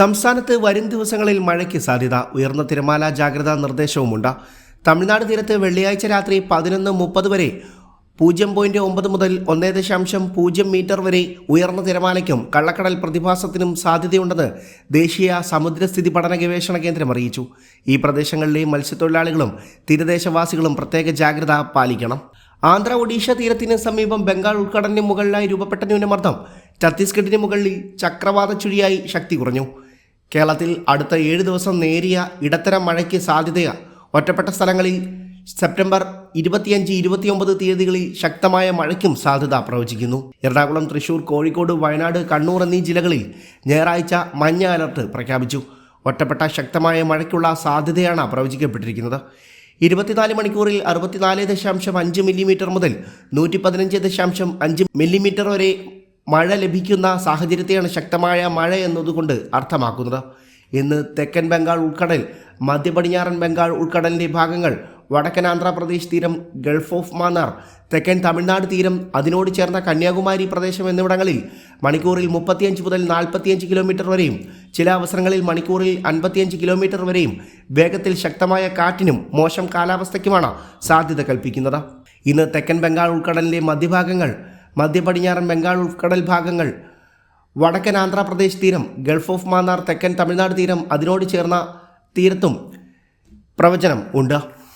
സംസ്ഥാനത്ത് വരും ദിവസങ്ങളിൽ മഴയ്ക്ക് സാധ്യത. ഉയർന്ന തിരമാല ജാഗ്രതാ നിർദ്ദേശവുമുണ്ട്. തമിഴ്നാട് തീരത്ത് വെള്ളിയാഴ്ച രാത്രി പതിനൊന്ന് മുപ്പത് വരെ പൂജ്യം പോയിന്റ് ഒമ്പത് മുതൽ ഒന്നേ ദശാംശം പൂജ്യം മീറ്റർ വരെ ഉയർന്ന തിരമാലയ്ക്കും കള്ളക്കടൽ പ്രതിഭാസത്തിനും സാധ്യതയുണ്ടെന്ന് ദേശീയ സമുദ്രസ്ഥിതി പഠന ഗവേഷണ കേന്ദ്രം അറിയിച്ചു. ഈ പ്രദേശങ്ങളിലെ മത്സ്യത്തൊഴിലാളികളും തീരദേശവാസികളും പ്രത്യേക ജാഗ്രത പാലിക്കണം. ആന്ധ്ര ഒഡീഷ തീരത്തിന് സമീപം ബംഗാൾ ഉൾക്കടലിന് മുകളിലായി രൂപപ്പെട്ട ന്യൂനമർദ്ദം. ഛത്തീസ്ഗഡിന് മുകളിൽ ചക്രവാത ചുഴിയായി ശക്തി കുറഞ്ഞു. കേരളത്തിൽ അടുത്ത ഏഴ് ദിവസം നേരിയ ഇടത്തരം മഴയ്ക്ക് സാധ്യതയാണ്. ഒറ്റപ്പെട്ട സ്ഥലങ്ങളിൽ സെപ്റ്റംബർ ഇരുപത്തിയഞ്ച് ഇരുപത്തിയൊമ്പത് തീയതികളിൽ ശക്തമായ മഴയ്ക്കും സാധ്യത പ്രവചിക്കുന്നു. എറണാകുളം തൃശൂർ കോഴിക്കോട് വയനാട് കണ്ണൂർ എന്നീ ജില്ലകളിൽ ഞായറാഴ്ച മഞ്ഞ അലർട്ട് പ്രഖ്യാപിച്ചു. ഒറ്റപ്പെട്ട ശക്തമായ മഴയ്ക്കുള്ള സാധ്യതയാണ് പ്രവചിക്കപ്പെട്ടിരിക്കുന്നത്. ഇരുപത്തിനാല് മണിക്കൂറിൽ അറുപത്തിനാല് ദശാംശം അഞ്ച് മില്ലിമീറ്റർ മുതൽ നൂറ്റി പതിനഞ്ച് ദശാംശം അഞ്ച് മില്ലിമീറ്റർ വരെ മഴ ലഭിക്കുന്ന സാഹചര്യത്തെയാണ് ശക്തമായ മഴ എന്നതുകൊണ്ട് അർത്ഥമാക്കുന്നത്. ഇന്ന് തെക്കൻ ബംഗാൾ ഉൾക്കടൽ മധ്യ പടിഞ്ഞാറൻ ബംഗാൾ ഉൾക്കടലിന്റെ ഭാഗങ്ങൾ വടക്കൻ ആന്ധ്രാപ്രദേശ് തീരം ഗൾഫ് ഓഫ് മാന്നാർ തെക്കൻ തമിഴ്നാട് തീരം അതിനോട് ചേർന്ന കന്യാകുമാരി പ്രദേശം എന്നിവിടങ്ങളിൽ മണിക്കൂറിൽ മുപ്പത്തിയഞ്ച് മുതൽ നാൽപ്പത്തിയഞ്ച് കിലോമീറ്റർ വരെയും ചില അവസരങ്ങളിൽ മണിക്കൂറിൽ അൻപത്തിയഞ്ച് കിലോമീറ്റർ വരെയും വേഗത്തിൽ ശക്തമായ കാറ്റിനും മോശം കാലാവസ്ഥയ്ക്കുമാണ് സാധ്യത കൽപ്പിക്കുന്നത്. ഇന്ന് തെക്കൻ ബംഗാൾ ഉൾക്കടലിന്റെ മധ്യഭാഗങ്ങൾ മധ്യ പടിഞ്ഞാറൻ ബംഗാൾ ഉൾക്കടൽ ഭാഗങ്ങൾ വടക്കൻ ആന്ധ്രാപ്രദേശ് തീരം ഗൾഫ് ഓഫ് മാന്നാർ തെക്കൻ തമിഴ്നാട് തീരം അതിനോട് ചേർന്ന തീരത്തും പ്രവചനം ഉണ്ട്.